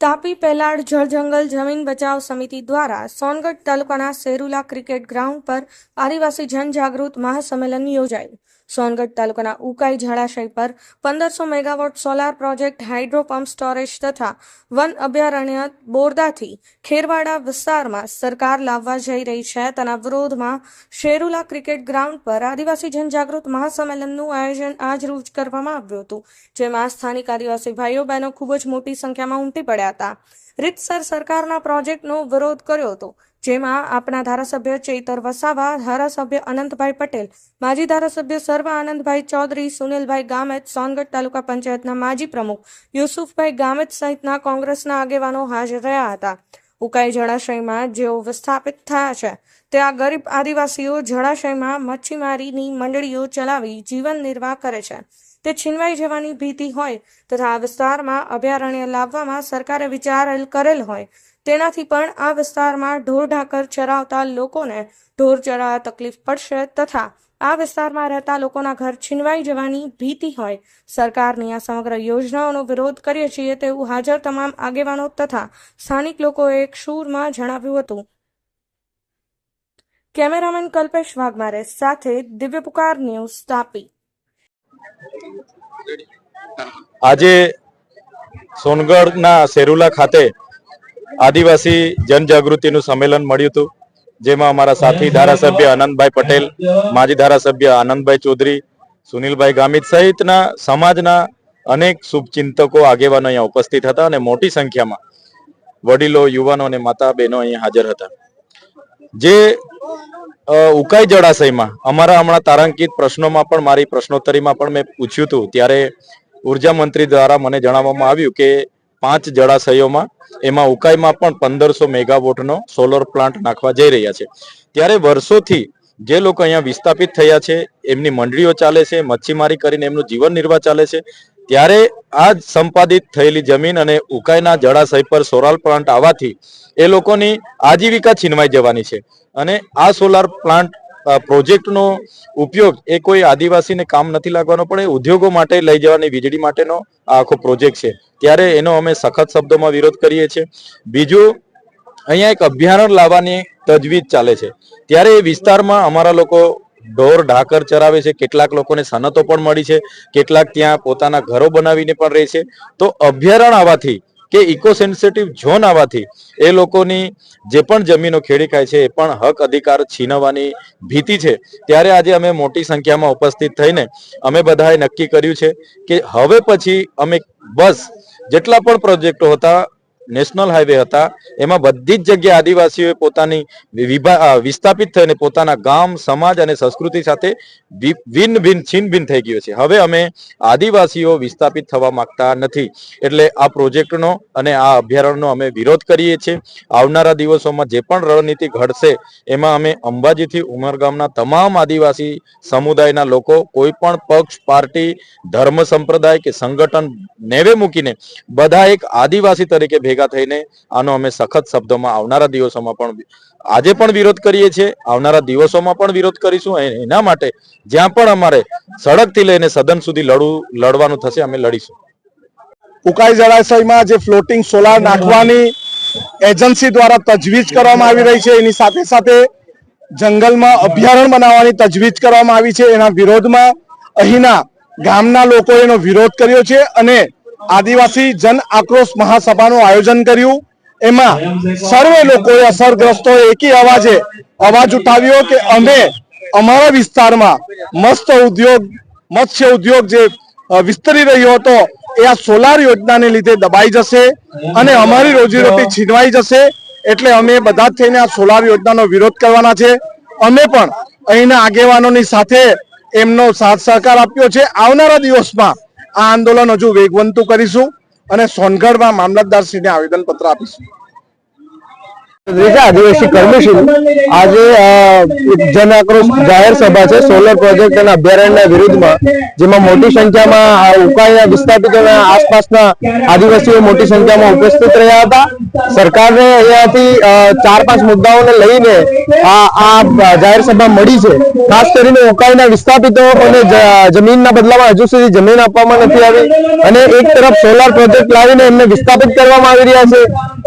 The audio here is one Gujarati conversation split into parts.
તાપી પેલાડ જળજંગલ જમીન બચાવ સમિતિ દ્વારા સોનગઢ તાલુકાના સેરુલા ક્રિકેટ ગ્રાઉન્ડ પર આદિવાસી જનજાગૃત મહાસંમેલન યોજાયું. સોનગઢ તાલુકાના ઉકાઈ જળાશય પર પંદરસો megawatt solar project hydro pump storage તથા વન અભયારણ્ય બોરદાથી ખેરવાડા વિસ્તારમાં સરકાર લાવવા જઈ રહી છે. તેના વિરોધમાં શેરુલા ક્રિકેટ ગ્રાઉન્ડ પર આદિવાસી જનજાગૃત મહાસંમેલનનું આયોજન આજ રોજ કરવામાં આવ્યું હતું, જેમાં સ્થાનિક આદિવાસી ભાઈઓ બહેનો ખૂબ જ મોટી સંખ્યામાં ઉમટી પડ્યા હતા. રીતસર સરકારના પ્રોજેક્ટનો વિરોધ કર્યો હતો, જેમાં આપના ધારાસભ્ય ચૈતર વસાવા, ધારાસભ્ય અનંતભાઈ પટેલ, માજી ધારાસભ્ય સર્વ આનંદભાઈ ચૌધરી, સુનિલભાઈ ગામેત, સોનગઢ તાલુકા પંચાયતના માજી પ્રમુખ યુસુફભાઈ ગામેત સહિતના કોંગ્રેસના આગેવાનો હાજર રહ્યા હતા. ઉકાઈ જળાશયમાં જેઓ વિસ્થાપિત થયા છે ત્યાં ગરીબ આદિવાસીઓ જળાશયમાં મચ્છીમારીની મંડળીઓ ચલાવી જીવન નિર્વાહ કરે છે. તે છીનવાઈ જવાની ભીતિ હોય તથા આ વિસ્તારમાં અભયારણ્ય લાવવામાં સરકારે વિચારેલ કરેલ હોય. તેનાથી પણ આ વિસ્તારમાં ઢોર ઢાકર ચરાવતા લોકોને ઢોર ચરાવવા તકલીફ પડશે તથા આ વિસ્તારમાં રહેતા લોકોના ઘર છીનવાઈ જવાની ભીતિ હોય. સરકારની આ સમગ્ર યોજનાઓનો વિરોધ કરીએ છીએ તેવું હાજર તમામ આગેવાનો તથા સ્થાનિક લોકોએ એક શૂરમાં જણાવ્યું હતું. કેમેરામેન કલ્પેશ વાઘમારે સાથે દિવ્ય પુકાર ન્યૂઝ તાપી. આજે સોનગઢના સેરુલા ખાતે આદિવાસી જનજાગૃતિનું સંમેલન મળ્યું હતું, જેમાં અમારા સાથી ધારાસભ્ય આનંદભાઈ પટેલ, માજી ધારાસભ્ય આનંદભાઈ ચૌધરી, સુનિલભાઈ ગામિત સહિતના સમાજના અનેક શુભચિંતકો આગેવાનો અહીંયા ઉપસ્થિત હતા અને મોટી સંખ્યામાં વડીલો, યુવાનો અને માતા બહેનો અહીંયા હાજર હતા. જે ઉકાઈ જળાશયમાં. અમારા હમણાં તારાંકિત પ્રશ્નોમાં પણ, મારી પ્રશ્નોત્તરીમાં પણ મેં પૂછ્યું હતું. ત્યારે ઊર્જા મંત્રી દ્વારા મને જણાવવામાં આવ્યું કે પાંચ જળાશયોમાં, એમાં ઉકાઈમાં પણ પંદરસો મેગાવોટનો સોલર પ્લાન્ટ નાખવા જઈ રહ્યા છે. ત્યારે વર્ષોથી જે લોકો અહીંયા વિસ્થાપિત થયા છે, એમની મંડળીઓ ચાલે છે, મચ્છીમારી કરીને એમનું જીવન નિર્વાહ ચાલે છે ત્યારે આ સંપાદિત થયેલી જમીન અને ઉકાઈના જળાશય પર સોલાર પ્લાન્ટ આવવાથી એ લોકોની આજીવિકા છીનવાઈ જવાની છે. અને આ સોલાર પ્લાન્ટ પ્રોજેક્ટનો ઉપયોગ એ કોઈ આદિવાસીને કામ નથી લાગવાનો, પણ એ ઉદ્યોગો માટે લઈ જવાની વીજળી માટેનો આ આખો પ્રોજેક્ટ છે. ત્યારે એનો અમે સખત શબ્દોમાં વિરોધ કરીએ છીએ. બીજું, અહીંયા એક અભયારણ્ય લાવવાની તજવીજ ચાલે છે. ત્યારે એ વિસ્તારમાં અમારા લોકો ઢોર ઢાકર ચરાવે છે, કેટલાક લોકોને સનતો પણ મળી છે, કેટલાક ત્યાં પોતાના ઘરો બનાવીને પણ રહે છે. તો અભયારણ્ય આવવાથી કે ઇકો સેન્સિટિવ ઝોન આવવાથી એ લોકોની જે પણ જમીનો ખેડી ખાય છે, એ પણ હક અધિકાર છીનવવાની ભીતિ છે. ત્યારે આજે અમે મોટી સંખ્યામાં ઉપસ્થિત થઈને અમે બધાએ નક્કી કર્યું છે કે હવે પછી અમે બસ જેટલા પણ પ્રોજેક્ટો હતા નેશનલ હાઈવે હતા. એમાં બધી જ જગ્યાએ આદિવાસીઓએ પોતાની વિસ્થાપિત થઈને પોતાના ગામ, સમાજ અને સંસ્કૃતિ સાથે ભિન્ન ભિન્ન, છીન થઈ ગયો છે. હવે અમે આદિવાસીઓ વિસ્થાપિત થવા માંગતા નથી. એટલે આ પ્રોજેક્ટનો અને આ અભયારણ્યનો અમે વિરોધ કરીએ છીએ. આવનારા દિવસોમાં જે પણ રણનીતિ ઘડશે, એમાં અમે અંબાજીથી ઉમરગામના તમામ આદિવાસી સમુદાયના લોકો, કોઈ પણ પક્ષ, પાર્ટી, ધર્મ સંપ્રદાય કે સંગઠન નેવે મૂકીને બધા એક આદિવાસી તરીકે ભેગા થઈને આનો અમે સખત શબ્દોમાં આવનારા દિવસોમાં પણ આજે પણ વિરોધ કરીએ છીએ, આવનારા દિવસોમાં પણ વિરોધ કરીશું એના માટે જ્યાં પણ અમારે સડકથી લઈને સદન સુધી લડવું લડવાનું થશે અમે લડીશું. ઉકાઈ જળાશયમાં જે ફ્લોટિંગ સોલાર નાખવાની એજન્સી દ્વારા તજવીજ કરવામાં આવી રહી છે, એની સાથે સાથે જંગલમાં અભયારણ્ય બનાવવાની તજવીજ કરવામાં આવી છે. એના વિરોધમાં અહીંના ગામના લોકોએ એનો વિરોધ કર્યો છે અને આદિવાસી જન આક્રોશ મહાસભાનું આયોજન કર્યું. એમાં સર્વે લોકોએ અસરગ્રસ્તોએ એકી અવાજે અવાજ ઉઠાવ્યો કે અમે અમારા વિસ્તારમાં મસ્ત ઉદ્યોગ, મત્સ્ય ઉદ્યોગ જે વિસ્તરી રહ્યો હતો, એ આ સોલાર યોજનાને લીધે દબાઈ જશે અને અમારી રોજીરોટી છીનવાઈ જશે. એટલે અમે બધા થઈને આ સોલાર યોજનાનો વિરોધ કરવાના છે. અમે પણ અહીંના આગેવાનોની સાથે એમનો સાથ સહકાર આપ્યો છે. આવનારા દિવસમાં આ આંદોલન હજુ વેગવંતું કરીશું અને સોનગઢમાં મામલતદારશ્રીને આવેદનપત્ર આપીશું. આદિવાસી ઉપસ્થિત રહ્યા હતા. સરકારને અહીંયાથી ચાર પાંચ મુદ્દાઓને લઈને આ જાહેર સભા મળી છે. ખાસ કરીને ઉકાઈના વિસ્થાપિતોને જમીનના બદલામાં હજુ સુધી જમીન આપવામાં નથી આવી. અને એક તરફ સોલાર પ્રોજેક્ટ લાવીને એમને વિસ્થાપિત કરવામાં આવી રહ્યા છે.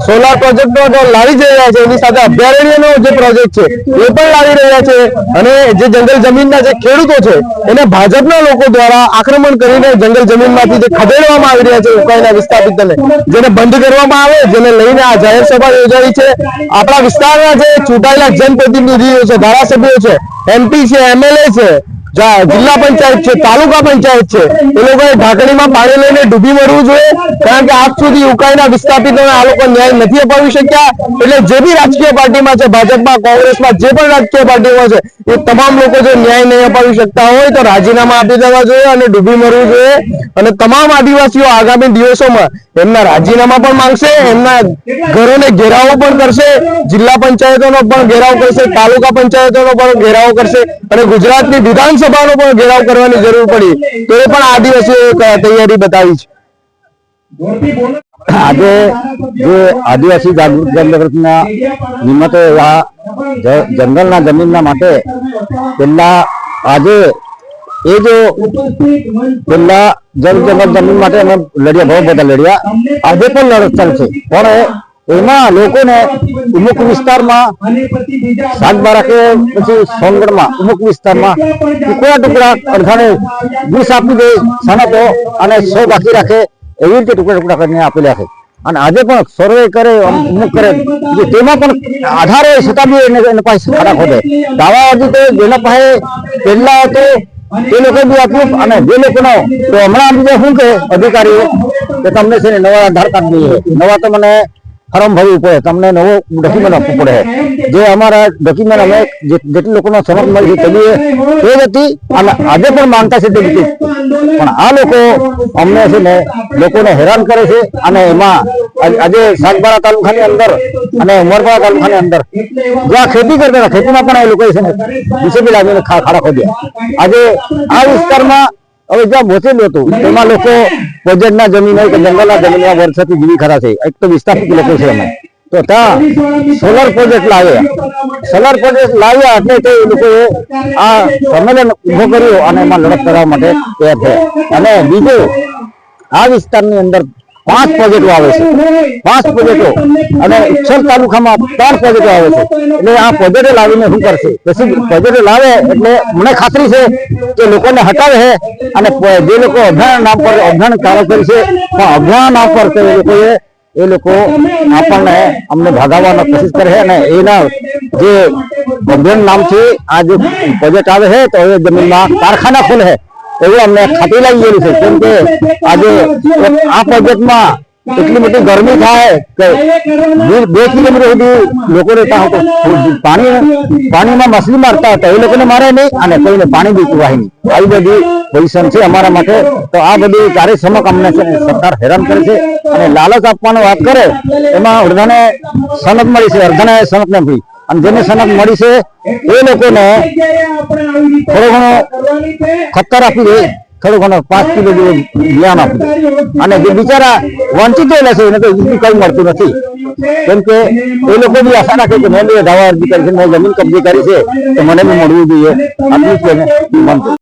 સોલાર પ્રોજેક્ટો લાવી જ રહ્યા છે એની સાથે અભયારણ્યનો જે પ્રોજેક્ટ છે, એ પણ લાવી રહ્યા છે. અને જે જંગલ જમીનના જે ખેડૂતો છે, એને ભાજપના લોકો દ્વારા આક્રમણ કરીને જંગલ જમીનમાંથી જે ખદેડવામાં આવી રહ્યા છે, ઉકાઈના વિસ્થાપિતોને જેને બંધ કરવામાં આવે, જેને લઈને આ જાહેર સભા યોજાઈ છે. આપણા વિસ્તારના જે ચૂંટાયેલા જનપ્રતિનિધિઓ છે, ધારાસભ્યો છે, એમપી છે, એમએલએ છે જિલ્લા પંચાયત છે, તાલુકા પંચાયત છે. એ લોકોએ ઢાંકણીમાં પાણી લઈને ડૂબી મરવું જોઈએ, કારણ કે આજ સુધી ઉકાઈના વિસ્થાપિતોને આ લોકો ન્યાય નથી અપાવી શક્યા. એટલે જે બી રાજકીય પાર્ટીમાં છે, ભાજપમાં, કોંગ્રેસમાં, જે પણ રાજકીય પાર્ટીમાં છે, એ તમામ લોકો જો ન્યાય નહીં અપાવી શકતા હોય તો રાજીનામા આપી દેવા જોઈએ અને ડૂબી મરવું જોઈએ. અને તમામ આદિવાસીઓ આગામી દિવસોમાં એમના રાજીનામા પણ માંગશે, એમના ઘરોને ઘેરાવો પણ કરશે, જિલ્લા પંચાયતોનો પણ ઘેરાવ કરશે, તાલુકા પંચાયતોનો પણ ઘેરાવ કરશે અને ગુજરાતની વિધાનસભાનો પણ ઘેરાવ કરવાની જરૂર પડી. તો એ પણ આદિવાસીઓએ તૈયારી બતાવી છે. આજે જે આદિવાસી જાગૃત જનજાગૃતિના નિમિત્તે જંગલના જમીનના માટે પહેલા આજે એ જો પેલા જન જંગલ જમીન માટે અમે લડ્યા, બહુ બધા લડ્યા. આજે પણ લડત ચાલશે પણ એમાં લોકોને અમુક વિસ્તારમાં સાગબારા કે પછી સોનગઢમાં અમુક વિસ્તારમાં ટુકડા ટુકડા અડધાને વીસ આપી દે સનતો અને સો બાકી રાખે એવી રીતે ટુકડા ટુકડા કરીને આપી રાખે. અને આજે પણ સર્વે કરે અમુક કરે. તેમાં પણ આધાર હોય છતાં બી એને પાસે ખાડા ખોદે. દાવા હજી તો જેના પાસે પહેલા હતો એ લોકો બી આપ્યું અને જે લોકોનો તો હમણાં બીજા શું કે અધિકારીઓ, કે તમને છે ને નવા આધાર કાર્ડ જોઈએ. નવા તો મને ફોર્મ ભરવું પડે. તમને નવો ડોક્યુમેન્ટ આપવું પડે. જે અમારા ડોક્યુમેન્ટ અમે જેટલી લોકોનો સમજ મળી કરીએ એ જ હતી. અને આજે પણ માનતા છે તે રીતે. પણ આ લોકો અમને છે ને લોકોને હેરાન કરે છે અને એમાં આજ- સાગબારા તાલુકાની અંદર અને ઉમરપાડા તાલુકાની અંદર જ્યાં ખેતી કરતા ખેતીમાં પણ એ લોકોએ છે ને ડિસેબલ આવીને ખાડા ખોદ્યા. આજે આ વિસ્તારમાં હવે જ્યાં મોસેલું હતું તેમાં લોકો પ્રોજેક્ટના જમીન હોય કે જંગલના જમીનમાં વર્ષોથી જીવી ખરા છે. એક તો વિસ્થાપિત લોકો છે અમે તો ત્યાં સોલર પ્રોજેક્ટ લાવ્યા. સોલર પ્રોજેક્ટ લાવ્યા એટલે તે લોકોએ આ સંમેલન ઊભો કર્યો અને એમાં લડત કરવા માટે તૈયાર થયા. અને બીજું આ વિસ્તારની અંદર પાંચ પ્રોજેક્ટો આવે છે. પાંચ પ્રોજેક્ટો અને ઉચ્છલ તાલુકામાં ત્રણ પ્રોજેક્ટો આવે છે. એટલે આ પ્રોજેક્ટો લાવીને શું કરશે? પછી પ્રોજેક્ટો લાવે એટલે મને ખાતરી છે કે લોકોને હટાવે છે અને જે લોકો અભ્યાણ નામ પર અભ્યાણ ચાલુ કરી છે પણ અભયારણ્ય નામ પર તે એ લોકોએ એ લોકો આપણને અમને ભાગાવવાનો કોશિશ કરે છે અને એના જે અભયારણ્ય નામથી આ જે પ્રોજેક્ટ આવે છે તો એ જમીનમાં કારખાના ખોલે છે. એવું અમને ખાતરી લાગી ગયેલી છે કેમ કે આજે આ પ્રોજેક્ટમાં એટલી મોટી ગરમી થાય કે બે- બે કિલોમીટર સુધી લોકો રહેતા તો પાણી પાણીમાં મછલી મારતા હતા. એ લોકોને મારે નહીં અને કોઈને પાણી બી પીવાય નહીં. આવી બધી પોઝિશન છે અમારા માટે. તો આ બધી કાર્યક્ષમક અમને સરકાર હેરાન કરે છે. અને લાલચ આપવાની વાત કરે એમાં અડધાને સનક મળી છે. અડધાને સનક ન મળી અને જેને સનક મળી છે, એ લોકોને થોડો ઘણો ખતર આપી દે, થોડો ઘણો પાંચ કિલો જ્ઞાન આપી દે. અને જે બિચારા વંચિત રહેલા છે, એને તો ઈઝી કઈ મળતું નથી. કેમ કે એ લોકો બી આશા રાખે કે મેં દાવા અરજી કરી છે, મેં જમીન કબજે કરી છે, તો મને બી મળવું જોઈએ. આટલું જ માનતું